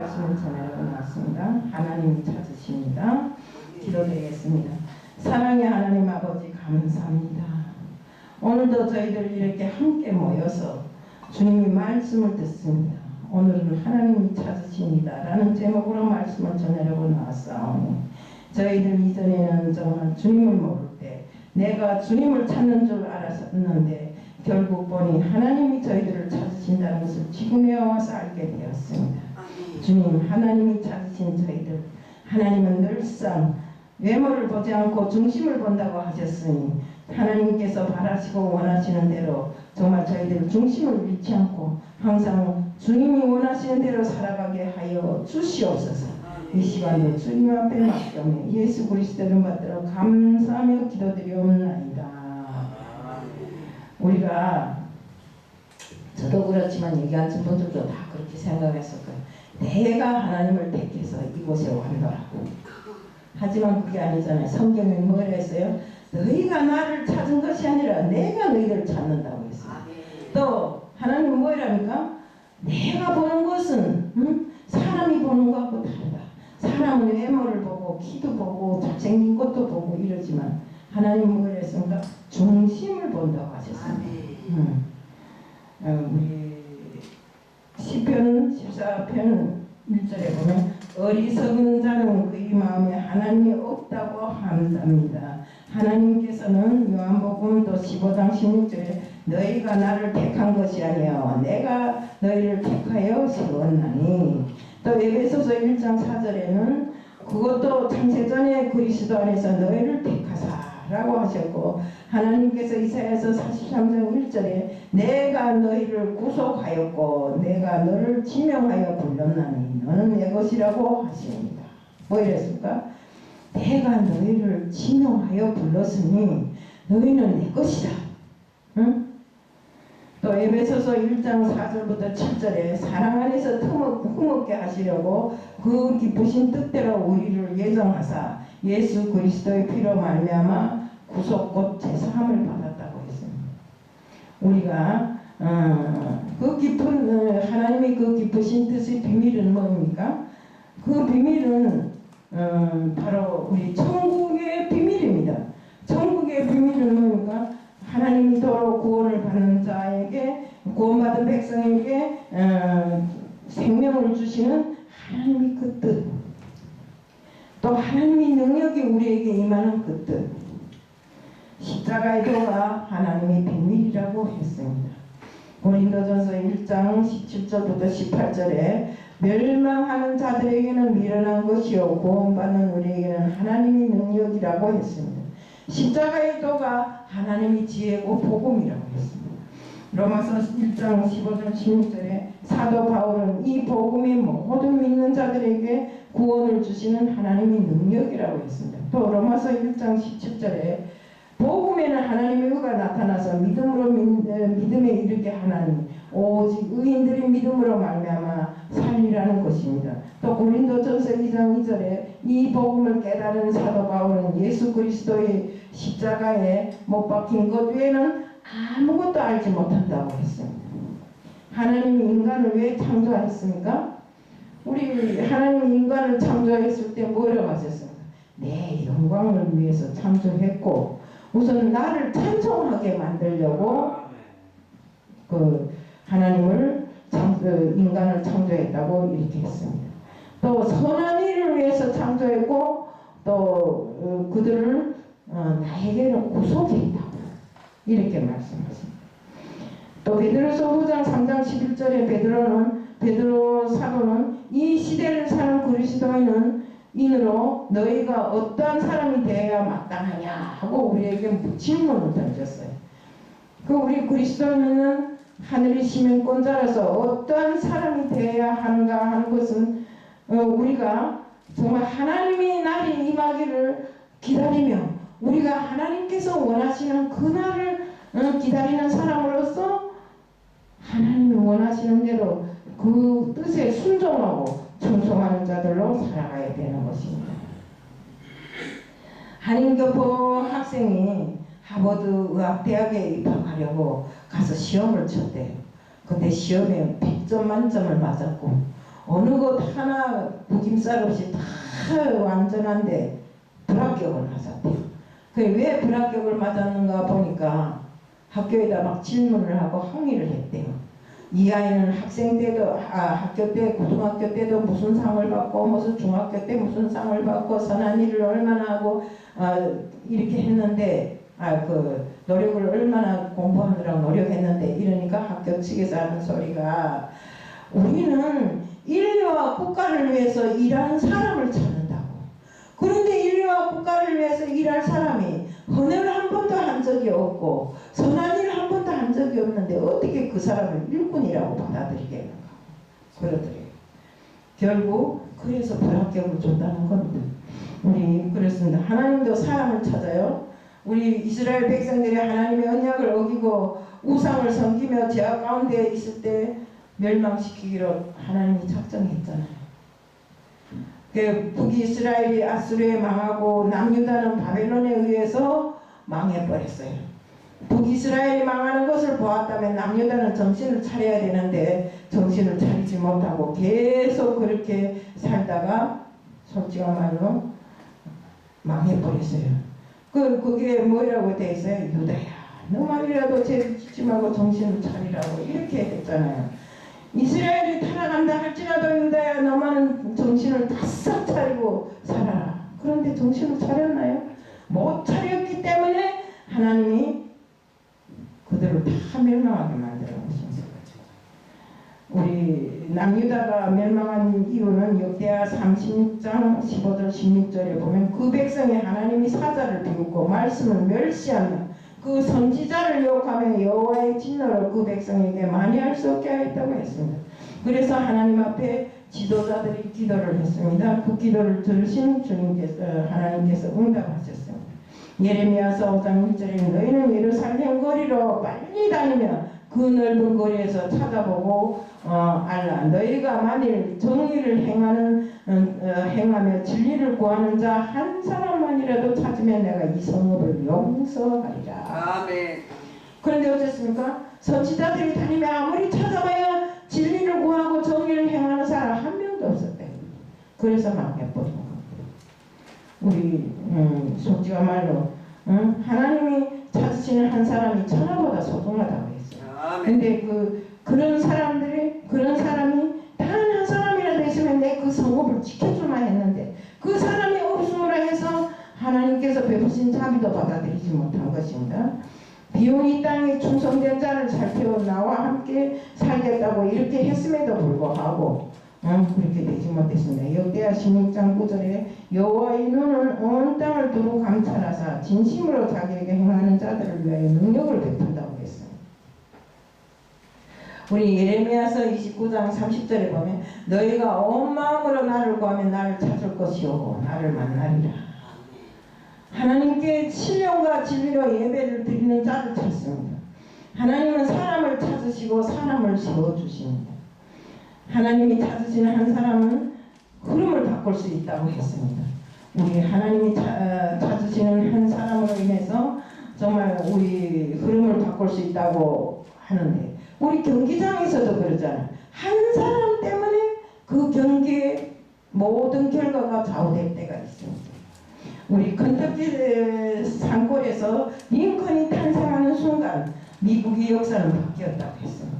말씀을 전하려고 나왔습니다. 하나님이 찾으십니다. 기도드리겠습니다. 사랑의 하나님 아버지 감사합니다. 오늘도 저희들 이렇게 함께 모여서 주님이 말씀을 듣습니다. 오늘은 하나님이 찾으십니다. 라는 제목으로 말씀을 전하려고 나왔사오니 저희들 이전에는 정말 주님을 모를 때 내가 주님을 찾는 줄 알았었는데 결국 보니 하나님이 저희들을 찾으신다는 것을 지금에 와서 알게 되었습니다. 주님 하나님이 찾으신 저희들 하나님은 늘상 외모를 보지 않고 중심을 본다고 하셨으니 하나님께서 바라시고 원하시는 대로 정말 저희들 중심을 잃지 않고 항상 주님이 원하시는 대로 살아가게 하여 주시옵소서. 이 시간에 주님 앞에 맡겨며 예수 그리스도를 받들어 감사하며 기도드리옵나이다. 우리가 저도 그렇지만 앉은 분들도 다 그렇게 생각했을 거예요 내가 하나님을 택해서 이곳에 왔노라고. 하지만 그게 아니잖아요. 성경에 뭐라 했어요? 너희가 나를 찾은 것이 아니라 내가 너희를 찾는다고 했어요. 또 하나님 뭐라니까? 내가 보는 것은 응? 사람이 보는 것하고 다르다. 사람은 외모를 보고 키도 보고 잘생긴 것도 보고 이러지만 하나님 뭐라 했습니까? 중심을 본다고 하셨습니다. 응. 어, 우리 시편 14편 1절에 보면 어리석은 자는 그의 마음에 하나님이 없다고 한답니다. 하나님께서는 요한복음도 15장 16절에 너희가 나를 택한 것이 아니요 내가 너희를 택하여 세웠나니 또 에베소서 1장 4절에는 그것도 창세전에 그리스도 안에서 너희를 택하사라고 하셨고 하나님께서 이사야서 43장 1절에 내가 너희를 구속하였고 내가 너를 지명하여 불렀나니 너는 내 것이라고 하십니다. 뭐 이랬습니까? 내가 너희를 지명하여 불렀으니 너희는 내 것이다. 응? 또 에베소서 1장 4절부터 7절에 사랑 안에서 흠없게 하시려고 그 기쁘신 뜻대로 우리를 예정하사 예수 그리스도의 피로 말미암아 구속 곧 제사함을 받았다고 했습니다. 우리가 어, 그 깊은 어, 하나님의 그 깊으신 뜻의 뭡니까? 그 비밀은 어, 바로 우리 천국의 비밀입니다. 천국의 비밀은 뭡니까? 하나님이 도로 구원을 받는 자에게 구원받은 백성에게 어, 생명을 주시는 하나님의 그 뜻. 또 하나님의 능력이 우리에게 임하는 그 뜻. 십자가의 도가 하나님의 비밀이라고 했습니다. 고린도전서 1장 17절부터 18절에 멸망하는 자들에게는 미련한 것이요 구원받는 우리에게는 하나님의 능력이라고 했습니다. 십자가의 도가 하나님의 지혜고 복음이라고 했습니다. 로마서 1장 15절 16절에 사도 바울은 이 복음이 모든 믿는 자들에게 구원을 주시는 하나님의 능력이라고 했습니다. 또 로마서 1장 17절에 복음에는 하나님의 의가 나타나서 믿음으로 믿음에 이르게 하나님 오직 의인들이 믿음으로 말미암아 살리라는 것입니다. 또 고린도전서 2장 2절에 이 복음을 깨달은 사도 바울은 예수 그리스도의 십자가에 못 박힌 것 외에는 아무것도 알지 못한다고 했습니다. 하나님이 인간을 왜 창조했습니까? 우리 하나님 인간을 창조했을 때 뭐라고 하셨습니까? 내 영광을 위해서 창조했고 우선 나를 찬송하게 만들려고 그 하나님을 인간을 창조했다고 이렇게 했습니다. 또 선한 일을 위해서 창조했고 또 어, 그들을 어, 나에게는 구속했다고 이렇게 말씀하십니다. 또 베드로서 5장 3장 11절에 베드로는 베드로 사도는 이 시대를 사는 그리스도인은 인으로 너희가 어떠한 사람이 되어야 마땅하냐 하고 우리에게 질문을 던졌어요. 그 우리 그리스도인은 하늘의 시민권자라서 어떠한 사람이 되어야 하는가 하는 것은 어, 우리가 정말 하나님의 날이 임하기를 기다리며 우리가 하나님께서 원하시는 그날을 어, 기다리는 사람으로서 하나님이 원하시는 대로 그 뜻에 순종하고 충성하는 자들로 살아가야 되는 것입니다. 한인교포 학생이 하버드 의학대학에 입학하려고 가서 시험을 쳤대요. 근데 시험에 100점 만점을 맞았고 어느 것 하나 구김살 없이 다 완전한데 불합격을 맞았대요. 그왜 불합격을 맞았는가 보니까 학교에다 막 질문을 하고 항의를 했대요. 이 아이는 학생 때도 아, 학교 때 고등학교 때도 무슨 상을 받고 무슨 중학교 때 무슨 상을 받고 선한 일을 얼마나 하고 아, 이렇게 했는데 아 그 노력을 얼마나 공부하느라고 노력했는데 이러니까 학교 측에서 하는 소리가 우리는 인류와 국가를 위해서 일하는 사람을 찾는다고. 그런데 인류와 국가를 위해서 일할 사람이 헌혈을 한 번도 한 적이 없고 선한 일을 한 번도 한 적이 없는데 어떻게 그 사람을 일꾼이라고 받아들이겠는가 그러더래요. 결국 그래서 불합격을 줬다는 겁니다. 우리 그렇습니다. 하나님도 사람을 찾아요. 우리 이스라엘 백성들이 하나님의 언약을 어기고 우상을 섬기며 죄악 가운데 있을 때 멸망시키기로 하나님이 작정했잖아요. 그 북이스라엘이 아수르에 망하고 남유다는 바벨론에 의해서 망해버렸어요. 북이스라엘이 망하는 것을 보았다면 남유다는 정신을 차려야 되는데 정신을 차리지 못하고 계속 그렇게 살다가 솔직한 말로 망해버렸어요. 그 그게 뭐라고 돼 있어요? 유다야, 너만이라도 죄 짓지 말고 정신을 차리라고 이렇게 했잖아요. 이스라엘이 타락한다 할지라도 유다야 너만 정신을 바싹 차리고 살아라. 그런데 정신을 차렸나요? 못 차렸기 때문에 하나님이 그들을 다 멸망하게 만들어 놓으셨어요. 우리 남유다가 멸망한 이유는 역대하 36장 15절 16절에 보면 그 백성이 하나님이 사자를 비웃고 말씀을 멸시하며 그 선지자를 욕하며 여호와의 진노를 그 백성에게 많이 할수 없게 하였다고 했습니다. 그래서 하나님 앞에 지도자들이 기도를 했습니다. 그 기도를 들으신 주님께서 하나님께서 응답하셨습니다. 예레미야서 5장 1절에 너희는 예루살렘 거리로 빨리 다니며 그 넓은 거리에서 찾아보고 어, 알라 너희가 만일 정의를 행하는 어, 어, 행하며 진리를 구하는 자 한 사람만이라도 찾으면 내가 이 성읍을 용서하리라. 아멘. 그런데 어쨌습니까? 선지자들이 다니며 아무리 찾아봐야 진리를 구하고 정의를 행하는 사람 한 명도 없었대. 그래서 망해버린 겁니다. 우리 음, 솔직한 말로 음, 하나님이 찾으시는 한 사람이 천하보다. 아멘. 근데 그 그런 사람들이 그런 사람이 단 한 사람이라도 있으면 내 그 성읍을 지켜줄만 했는데 그 사람이 없음으로 해서 하나님께서 베푸신 자비도 받아들이지 못한 것입니다. 비온이 땅에 충성된 자를 살펴 나와 함께 살겠다고 이렇게 했음에도 불구하고 음, 그렇게 되지 못했습니다. 역대하 16장 9절에 여호와의 눈은 온 땅을 두루 감찰하사 진심으로 자기에게 행하는 자들을 위하여 능력을 했어요. 우리 예레미야서 29장 30절에 보면 너희가 온 마음으로 나를 구하면 나를 찾을 것이요 나를 만나리라. 하나님께 신령과 진리로 예배를 드리는 자를 찾습니다. 하나님은 사람을 찾으시고 사람을 세워주십니다. 하나님이 찾으시는 한 사람은 흐름을 바꿀 수 있다고 했습니다. 우리 하나님이 차- 어, 찾으시는 한 사람으로 인해서 정말 우리 흐름을 바꿀 수 있다고 하는데 우리 경기장에서도 그러잖아요. 한 사람 때문에 그 경기의 모든 결과가 좌우될 때가 있습니다. 우리 컨터키 산골에서 링컨이 탄생하는 순간 미국의 역사는 바뀌었다고 했습니다.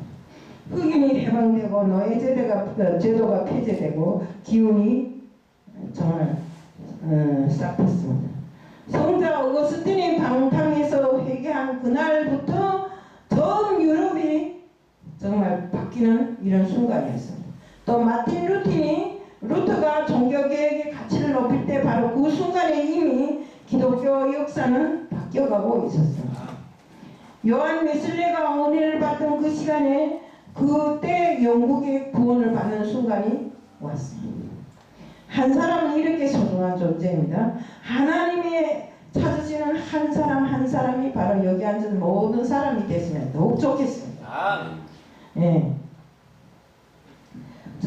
흑인이 해방되고 노예 제도가 어, 제도가 폐지되고 기운이 정말 어, 싹 텄습니다. 성자 어거스틴이 바뀌는 이런 순간이었습니다. 또 마틴 루틴이 루터가 종교개혁의 가치를 높일 때 바로 그 순간에 이미 기독교 역사는 바뀌어가고 있었습니다. 요한 웨슬레가 은혜를 받던 그 시간에 그때 영국의 구원을 받는 순간이 왔습니다. 한 사람은 이렇게 소중한 존재입니다. 하나님이 찾으시는 한 사람 한 사람이 바로 여기 앉은 모든 사람이 됐으면 더욱 좋겠습니다. 아멘.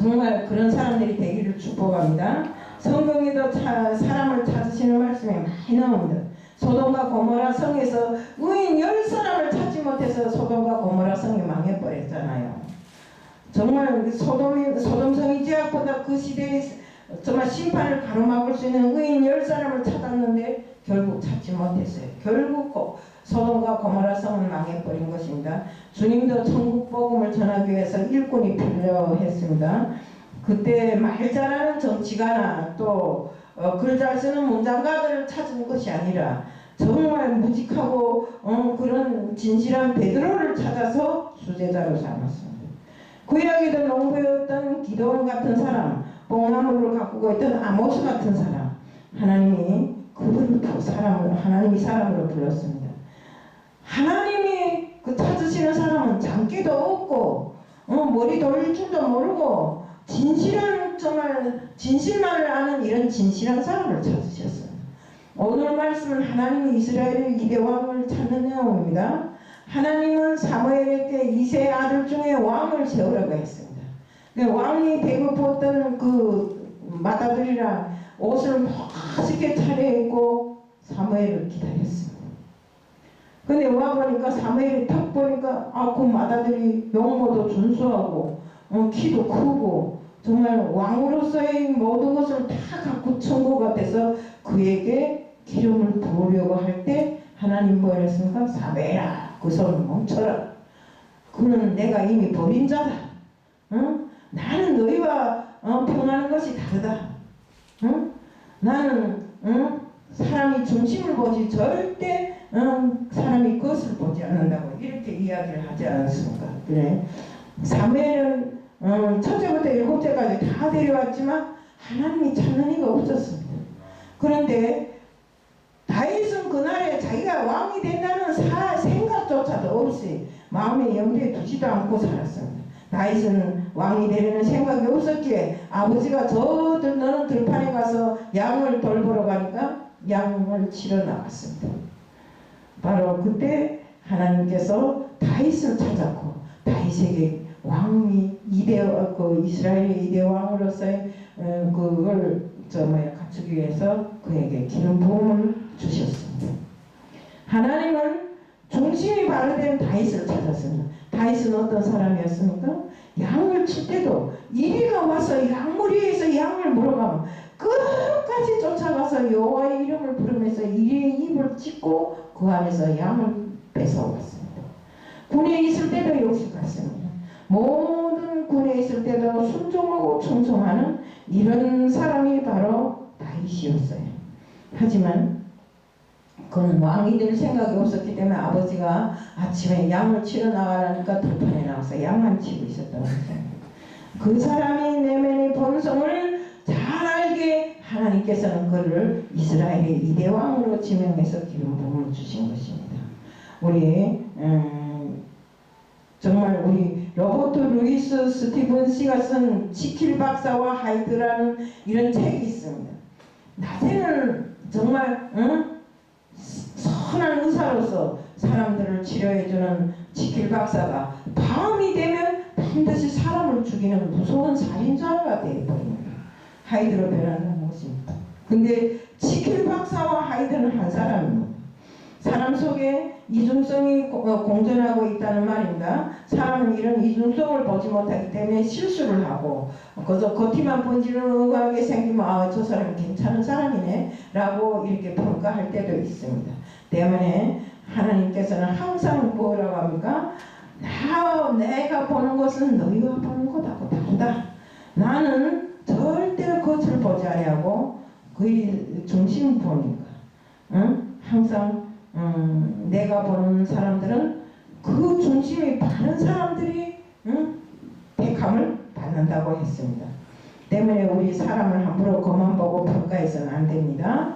예. 정말 그런 사람들이 되기를 축복합니다. 성경에도 차- 사람을 찾으시는 말씀이 많이 나옵니다. 소돔과 고모라 성에서 의인 열 사람을 찾지 못해서 소돔과 고모라 성이 망해버렸잖아요. 정말 그 소돔이 소돔성이 제약보다 그 시대에 정말 심판을 가로막을 수 있는 의인 열 사람을 찾았는데 결국 찾지 못했어요. 결국 고- 소돔과 고모라 성은 망해버린 것입니다. 주님도 천국 복음을 전하기 위해서 일꾼이 필요했습니다. 그때 말 잘하는 정치가나 또 어, 글잘 쓰는 문장가들을 찾은 것이 아니라 정말 무직하고 어, 그런 진실한 베드로를 찾아서 수제자로 삼았습니다. 구약에도 농부였던 기도원 같은 사람, 뽕나무를 가꾸고 있던 아모스 같은 사람, 하나님이 그분을 부- 사람을 하나님이 사람으로 불렀습니다. 하나님이 그 찾으시는 사람은 장기도 없고 어, 머리 돌릴 줄도 모르고 진실한 정말 진실만을 아는 이런 진실한 사람을 찾으셨어요. 오늘 말씀은 하나님이 이스라엘의 이대 왕을 찾는 내용입니다. 하나님은 사무엘에게 이세 아들 중에 왕을 세우라고 했습니다. 근데 왕이 배고팠던 그 맏아들이랑 옷을 멋있게 차려입고 사무엘을 기다렸습니다. 근데 와보니까 사무엘이 탁 보니까 아그 맏아들이 용모도 준수하고 어, 키도 크고 정말 왕으로서의 모든 것을 다 갖고 천것 같아서 그에게 기름을 부으려고 할 때 하나님 뭐 이랬습니까? 사무엘아 그 손을 멈춰라. 그는 내가 이미 버린 자다. 응? 나는 너희와 어, 평하는 것이 다르다. 응? 나는 응? 사람이 중심을 보지 절대 응? 사람이 그것을 보지 않는다고 이렇게 이야기를 하지 않습니까? 그래. 사무엘은 음, 첫째부터 일곱째까지 다 데려왔지만 하나님이 찾는 이가 없었습니다. 그런데 다윗은 그날에 자기가 왕이 된다는 사, 생각조차도 없이 마음에 염두에 두지도 않고 살았습니다. 다윗은 왕이 되려는 생각이 없었기에 아버지가 저 들- 너는 들판에 가서 양을 돌보러 가니까 양을 치러 나갔습니다. 바로 그때 하나님께서 다윗을 찾았고 다윗에게 왕이 이대 그 이스라엘의 이대 왕으로서의 어, 그걸 저 뭐야 갖추기 위해서 그에게 기름 부음을 주셨습니다. 하나님은 중심이 바로된 다윗을 찾았습니다. 다윗은 어떤 사람이었습니까? 양을 칠 때도 이리가 와서 양무리에서 양을 물어가면 끝까지 쫓아가서 여호와의 이름을 부르면서 이리의 입을 찢고 그 안에서 양을 뺏어왔습니다. 군에 있을 때도 역시 같습니다. 모든 군에 있을 때도 순종하고 충성하는 이런 사람이 바로 다윗이었어요. 하지만 그는 왕이 될 생각이 없었기 때문에 아버지가 아침에 양을 치러 나가라니까 들판에 나가서 양만 치고 있었다고 했어요. 그 사람이 내면의 본성을 잘 알게 하나님께서는 그를 이스라엘의 이대 왕으로 지명해서 기름 부음을 주신 것입니다. 우리 음, 정말 우리 로버트 루이스 스티븐 씨가 쓴 지킬 박사와 하이드라는 이런 책이 있습니다. 낮에는 정말 응? 선한 의사로서 사람들을 치료해주는 지킬 박사가 밤이 되면 반드시 사람을 죽이는 무서운 살인자가 되어버립니다. 하이드로 변한다는 것입니다. 근데 지킬 박사와 하이드는 한 사람입니다. 사람 속에 이중성이 고- 어, 공존하고 있다는 말입니다. 사람은 이런 이중성을 보지 못하기 때문에 실수를 하고 그저 겉이만 번지르하게 생기면 아, 저 사람이 괜찮은 사람이네 라고 이렇게 평가할 때도 있습니다. 때문에 하나님께서는 항상 뭐라고 합니까? 나, 내가 보는 것은 너희가 보는 것하고 다르다. 나는 겉을 보지 아니하고 그의 중심을 보니까 응? 항상 음, 내가 보는 사람들은 그 중심이 바른 사람들이 응? 택함을 받는다고 했습니다. 때문에 우리 사람을 함부로 겉만 보고 평가해서는 안 됩니다.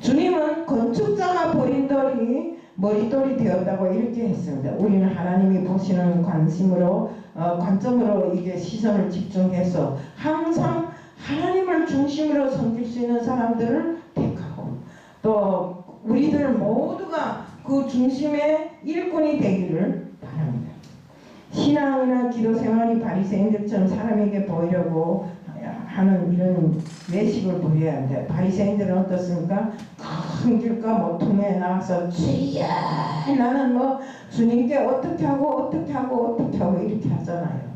주님은 건축자가 버린 돌이 머릿돌이 되었다고 이렇게 했습니다. 우리는 하나님이 보시는 관심으로 어, 관점으로 이게 시선을 집중해서 항상 하나님을 중심으로 섬길 수 있는 사람들을 택하고 또 우리들 모두가 그 중심의 일꾼이 되기를 바랍니다. 신앙이나 기도 생활이 바리새인들처럼 사람에게 보이려고 하는 이런 외식을 부려야 합니다. 바리새인들은 어떻습니까? 큰 길가 모퉁이에 나와서 주여 나는 뭐 주님께 어떻게 하고 어떻게 하고 어떻게 하고 이렇게 하잖아요.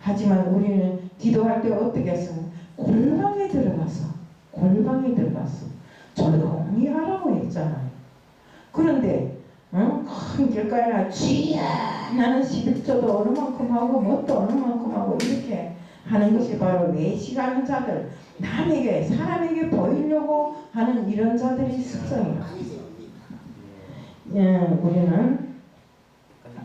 하지만 우리는 기도할 때 어떻게 했어요? 골방에 들어가서 골방에 들어가서 조용히 하라고 했잖아요. 그런데 응? 큰 길가에 주야 나는 11조도 어느 만큼 하고 뭣도 어느 만큼 하고 이렇게 하는 것이 바로 외식하는 자들 남에게 사람에게 보이려고 하는 이런 자들의 습성이에요. 예, 우리는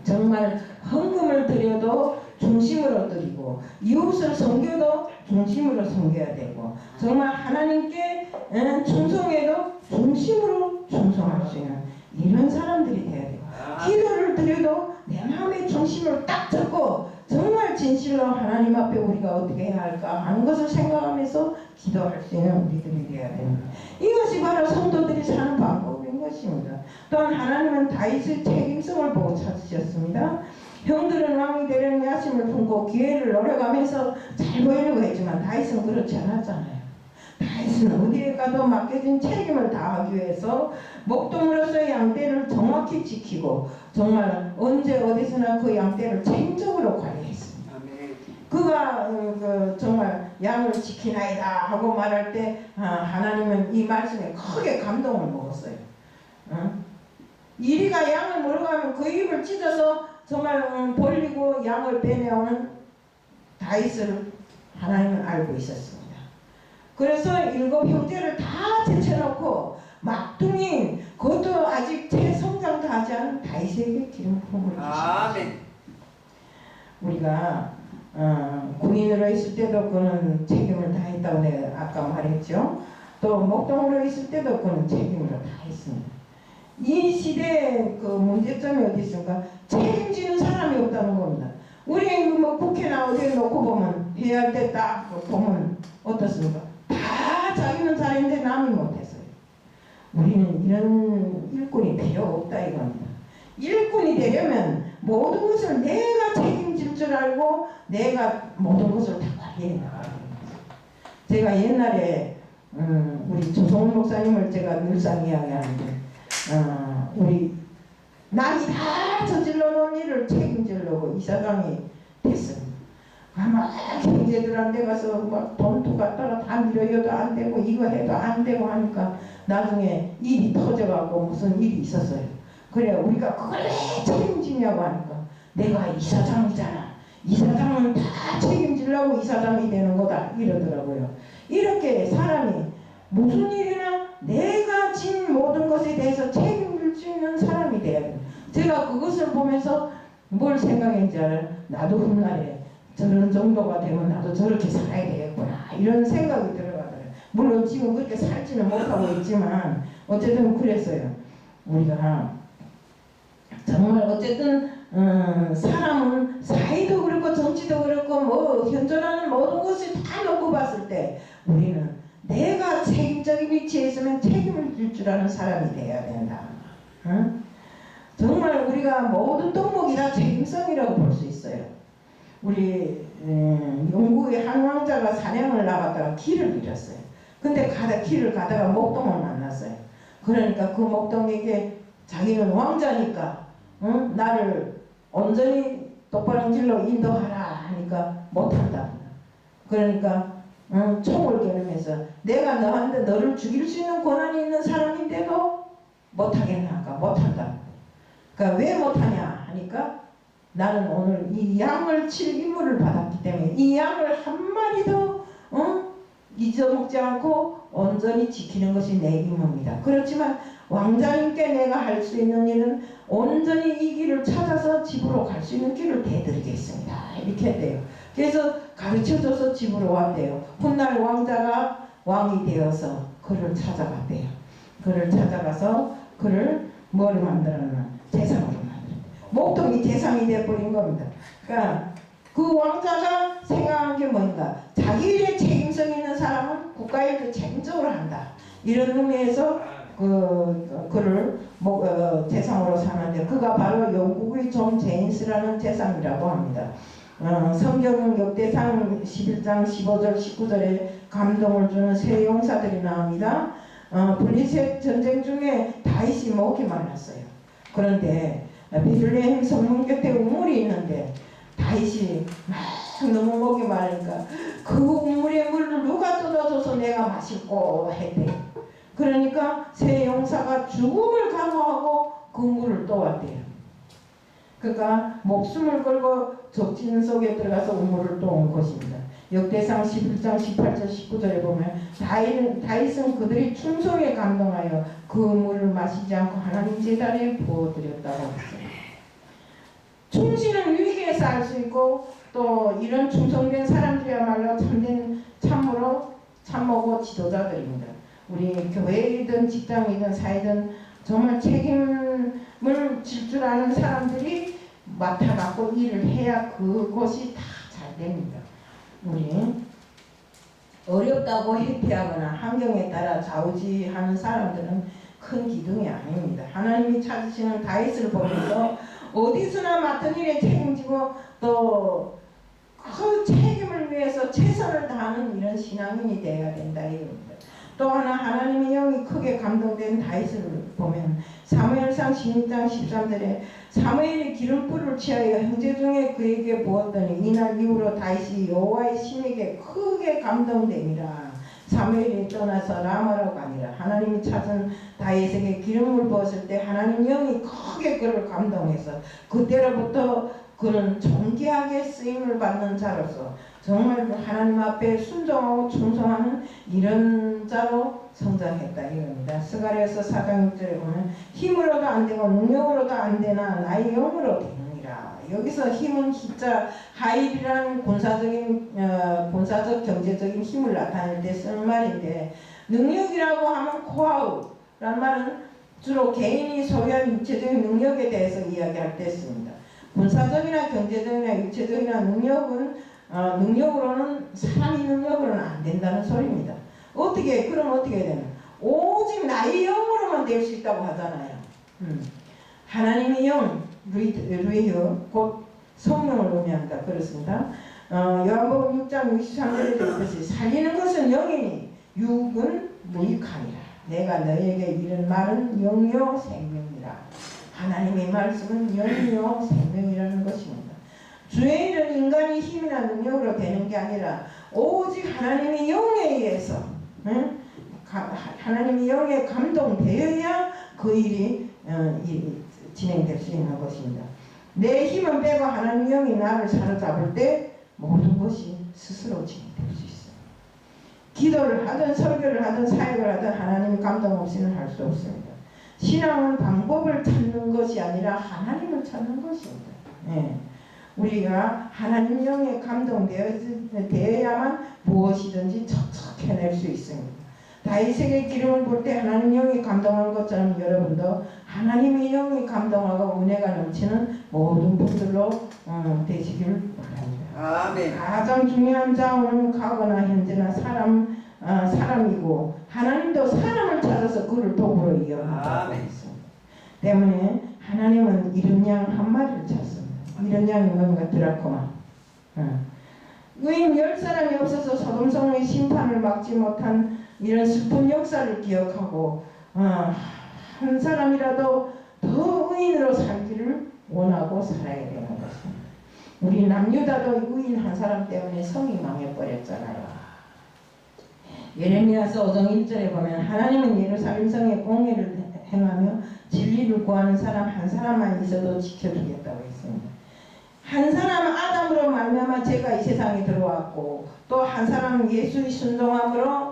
정말 헌금을 드려도 중심으로 드리고 이웃을 섬겨도 중심으로 섬겨야 되고 정말 하나님께 예, 충성해도 중심으로 충성할 수 있는 이런 사람들이 돼야 돼요. 기도를 드려도 내 마음의 중심을 딱 잡고 정말 진실로 하나님 앞에 우리가 어떻게 해야 할까 하는 것을 생각하면서 기도할 수 있는 우리들이 되어야 됩니다. 이것이 바로 성도들이 사는 방법인 것입니다. 또한 하나님은 다윗의 책임성을 보고 찾으셨습니다. 형들은 왕이 되려는 야심을 품고 기회를 노려가면서 잘 보이려고 했지만 다윗은 그렇지 않았잖아요. 다윗은 어디에 가도 맡겨진 책임을 다하기 위해서 목동으로서 양떼를 정확히 지키고 정말 언제 어디서나 그 양떼를 책임적으로 관리했습니다. 그가 어, 그 정말 양을 지키나이다 하고 말할 때 아, 하나님은 이 말씀에 크게 감동을 먹었어요. 어? 이리가 양을 물어가면 그 입을 찢어서 정말 음, 벌리고 양을 빼내오는 다윗을 하나님은 알고 있었습니다. 그래서 일곱 형제를 다 제쳐놓고 막둥이 그것도 아직 재성장도 하지 않은 다윗에게 기름 부음을 주셨습니다. 아멘. 우리가 어, 군인으로 있을 때도 그는 책임을 다했다고 내가 아까 말했죠. 또 목동으로 있을 때도 그는 책임을 다했습니다. 이 시대의 그 문제점이 어디 있습니까? 책임지는 사람이 없다는 겁니다. 우리 그뭐 국회나 어디에 놓고 보면 해야 할때 딱 보면 어떻습니까? 다 자기는 잘했는데 남이 못했어요. 우리는 이런 일꾼이 필요 없다 이겁니다. 일꾼이 되려면 모든 것을 내가 책임질 줄 알고 내가 모든 것을 다 관리해 나가야 됩니다. 제가 옛날에 음, 우리 조성훈 목사님을 제가 늘상 이야기하는데 어, 우리 남이 다 저질러 놓은 일을 책임지려고 이사장이 됐습니다. 아마 경제들한테 가서 막 돈도 갖다가 다 밀어줘도 안 되고 이거 해도 안 되고 하니까 나중에 일이 터져갖고 무슨 일이 있었어요. 그래 우리가 그걸 왜 책임지냐고 하니까 내가 이사장이잖아. 이사장은 다 책임지려고 이사장이 되는 거다 이러더라고요. 이렇게 사람이 무슨 일이나 내가 진 모든 것에 대해서 책임질 수 있는 사람이 돼야 돼요. 제가 그것을 보면서 뭘 생각했는지 알아요? 나도 훗날에 저런 정도가 되면 나도 저렇게 살아야 되겠구나 이런 생각이 들어가더라고요. 물론 지금 그렇게 살지는 못하고 있지만 어쨌든 그랬어요. 우리가 정말 어쨌든 음, 사람은 사회도 그렇고 정치도 그렇고 뭐 현존하는 모든 것을 다 놓고 봤을 때 우리는 내가 책임적인 위치에 있으면 책임을 질 줄 아는 사람이 돼야 된다. 응? 정말 우리가 모든 덕목이 다 책임성이라고 볼 수 있어요. 우리 음, 영국의 한 왕자가 사냥을 나갔다가 길을 잃었어요. 근데 가다 길을 가다가 목동을 만났어요. 그러니까 그 목동에게 자기는 왕자니까 응? 나를 온전히 똑바른 길로 인도하라 하니까 못한다. 그러니까 응, 총을 겨누면서 내가 너한테 너를 죽일 수 있는 권한이 있는 사람인데도 못하겠나 하니까 못한다. 그러니까 왜 못하냐 하니까 나는 오늘 이 양을 칠 임무를 받았기 때문에 이 양을 한 마리도 어? 잊어먹지 않고 온전히 지키는 것이 내 임무입니다. 그렇지만 왕자님께 내가 할 수 있는 일은 온전히 이 길을 찾아서 집으로 갈 수 있는 길을 대드리겠습니다. 이렇게 했대요. 그래서 가르쳐줘서 집으로 왔대요. 훗날 왕자가 왕이 되어서 그를 찾아갔대요. 그를 찾아가서 그를 뭐를 만들었나? 재상으로 만들었대요. 목동이 재상이 되어버린 겁니다. 그러니까 그 왕자가 생각한 게 뭔가 자기 일에 책임성 있는 사람은 국가 일을 책임적으로 한다. 이런 의미에서 그 그를 목, 어, 대상으로 삼았는데 그가 바로 영국의 존 제인스라는 대상이라고 합니다. 어, 성경 역대상 11장 15절 19절에 감동을 주는 세 용사들이 나옵니다. 어, 블리셋 전쟁 중에 다윗이 목이 말랐어요. 그런데 베들레헴 성문 곁에 우물이 있는데 다윗이 막 너무 목이 마르니까 그 우물의 물을 누가 뜯어줘서 내가 마실고 했대. 그러니까 새 용사가 죽음을 각오하고 그 물을 떠왔대요. 그러니까 목숨을 걸고 적진 속에 들어가서 우물을 떠온 것입니다. 역대상 11장 18절 19절에 보면 다윗은, 다윗은 그들이 충성에 감동하여 그 물을 마시지 않고 하나님 제단에 부어드렸다고 했어요. 충신은 위기에서 알 수 있고 또 이런 충성된 사람들이야말로 참된 참으로 참모고 지도자들입니다. 우리 교회이든 직장이든 사회든 정말 책임 을 질 줄 아는 사람들이 맡아갖고 일을 해야 그것이 다 잘 됩니다. 우리 어렵다고 회피하거나 환경에 따라 좌우지하는 사람들은 큰 기둥이 아닙니다. 하나님이 찾으시는 다윗을 보면서 어디서나 맡은 일에 책임지고 또 그 책임을 위해서 최선을 다하는 이런 신앙인이 되어야 된다 이겁니다. 또 하나 하나님의 영이 크게 감동된 다윗을 보면 사무엘상 16장 13절에 사무엘이 기름불을 취하여 형제 중에 그에게 부었더니 이날 이후로 다윗이 여호와의 신에게 크게 감동됨이라 사무엘이 떠나서 라마로 가니라 하나님이 찾은 다윗에게 기름을 부었을 때 하나님 영이 크게 그를 감동해서 그때로부터 그는 존귀하게 쓰임을 받는 자로서 정말 하나님 앞에 순종하고 충성하는 이런 자로 성장했다 이겁니다. 스가랴서 4장 6절에 보면 힘으로도 안 되고 능력으로도 안 되나 나의 영으로 되느니라. 여기서 힘은 진짜 하일이라는 군사적인 어, 군사적 경제적인 힘을 나타낼 때 쓰는 말인데 능력이라고 하면 코아우라는 말은 주로 개인이 소유한 육체적인 능력에 대해서 이야기할 때 씁니다. 군사적이나 경제적이나 육체적이나 능력은 어, 능력으로는 사람의 능력으로는 안 된다는 소리입니다. 어떻게 그럼 어떻게 되나? 오직 나의 영으로만 될 수 있다고 하잖아요. 음. 하나님의 영 루이흐 곧 성령을 의미한다 그렇습니다. 어, 요한복음 6장 63절에 되듯이 살리는 것은 영이니 육은 무익하니라. 내가 너에게 이른 말은 영요 생명이라. 하나님의 말씀은 영이요 생명이라는 것입니다. 주의 일은 인간의 힘이나 능력으로 되는 게 아니라 오직 하나님의 영에 의해서 응? 가, 하나님의 영에 감동되어야 그 일이 어, 이, 진행될 수 있는 것입니다. 내 힘은 빼고 하나님 영이 나를 사로잡을 때 모든 것이 스스로 진행될 수 있어요. 기도를 하든 설교를 하든 사역을 하든 하나님의 감동 없이는 할 수 없습니다. 신앙은 방법을 찾는 것이 아니라 하나님을 찾는 것입니다. 예. 우리가 하나님 영에 감동되어야만 무엇이든지 척척 해낼 수 있습니다. 다윗에게 기름을 볼 때 하나님 영이 감동한 것처럼 여러분도 하나님의 영이 감동하고 은혜가 넘치는 모든 분들로 어, 되시기를 바랍니다. 아멘. 가장 중요한 자원은 과거나 현재나 사람 어, 사람이고 하나님도 사람을 찾아서 그를 도구로 이용한다고 아멘. 했습니다. 때문에 하나님은 이른 양한 마리를 찾습니다. 이른 양이 뭔가 드라코마. 어. 의인 열 사람이 없어서 소돔성의 심판을 막지 못한 이런 슬픈 역사를 기억하고 어, 한 사람이라도 더 의인으로 살기를 원하고 살아야 되는 것입니다. 우리 남유다도 의인 한 사람 때문에 성이 망해버렸잖아요. 예레미야서 5장 1절에 보면 하나님은 예루살렘 성에 공의를 행하며 진리를 구하는 사람 한 사람만 있어도 지켜주겠다고 했습니다. 한 사람 아담으로 말미암아 죄가 이 세상에 들어왔고 또 한 사람 예수의 순종함으로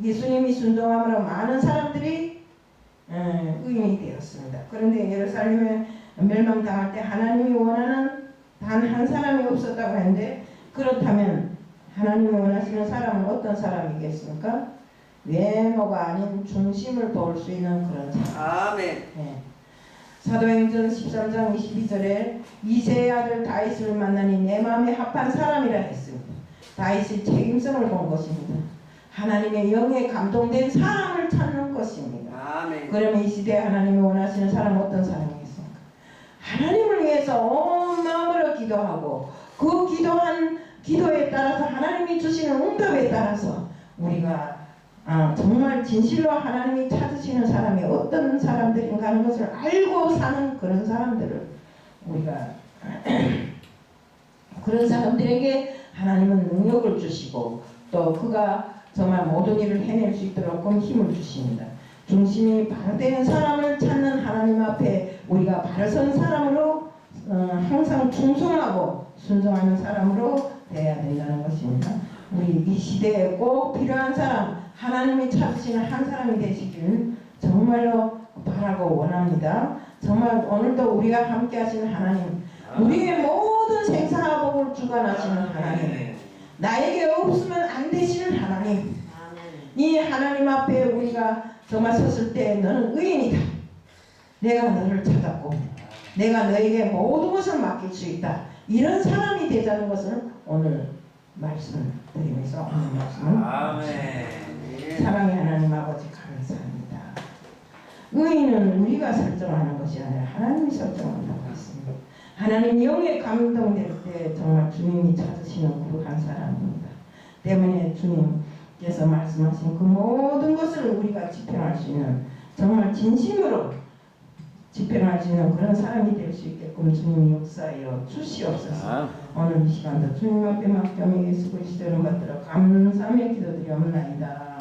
예수님이 순종함으로 많은 사람들이 어, 의인이 되었습니다. 그런데 예루살렘에 멸망당할 때 하나님이 원하는 단 한 사람이 없었다고 했는데 그렇다면 하나님이 원하시는 사람은 어떤 사람이겠습니까? 외모가 아닌 중심을 볼수 있는 그런 사람. 아멘. 예. 사도행전 13장 22절에 이세의 아들 다윗을 만나니 내 마음에 합한 사람이라 했습니다. 다윗의 책임성을 본 것입니다. 하나님의 영에 감동된 사람을 찾는 것입니다. 아멘. 그러면 이 시대에 하나님이 원하시는 사람은 어떤 사람이겠습니까? 하나님을 위해서 온 마음으로 기도하고 그 기도한 기도에 따라서 하나님이 주시는 응답에 따라서 우리가 아, 정말 진실로 하나님이 찾으시는 사람이 어떤 사람들인가 하는 것을 알고 사는 그런 사람들을 우리가 그런 사람들에게 하나님은 능력을 주시고 또 그가 정말 모든 일을 해낼 수 있도록 힘을 주십니다. 중심이 되는 사람을 찾는 하나님 앞에 우리가 바로 선 사람으로 어, 항상 충성하고 순종하는 사람으로 돼야 된다는 것입니다. 우리 이 시대에 꼭 필요한 사람 하나님이 찾으시는 한 사람이 되시길 정말로 바라고 원합니다. 정말 오늘도 우리가 함께 하시는 하나님 우리의 모든 생사복을 주관하시는 하나님 나에게 없으면 안 되시는 하나님 이 하나님 앞에 우리가 정말 섰을 때 너는 의인이다. 내가 너를 찾았고 내가 너에게 모든 것을 맡길 수 있다. 이런 사람이 되자는 것을 오늘 말씀드리면서 오늘 말씀을 아멘. 사랑의 하나님 아버지 감사합니다. 의인은 우리가 설정하는 것이 아니라 하나님이 설정한다고 했습니다. 하나님 영에 감동될 때 정말 주님이 찾으시는 그한 사람입니다. 때문에 주님 께서 말씀하신 그 모든 것을 우리가 집행할 수 있는 정말 진심으로 집행할 수 있는 그런 사람이 될 수 있게끔 주님이 역사하여 주시옵소서. 아, 오늘 이 시간도 주님 앞에 맡겨 예수 그리스도를 받들어 감사하며 기도드리옵나이다.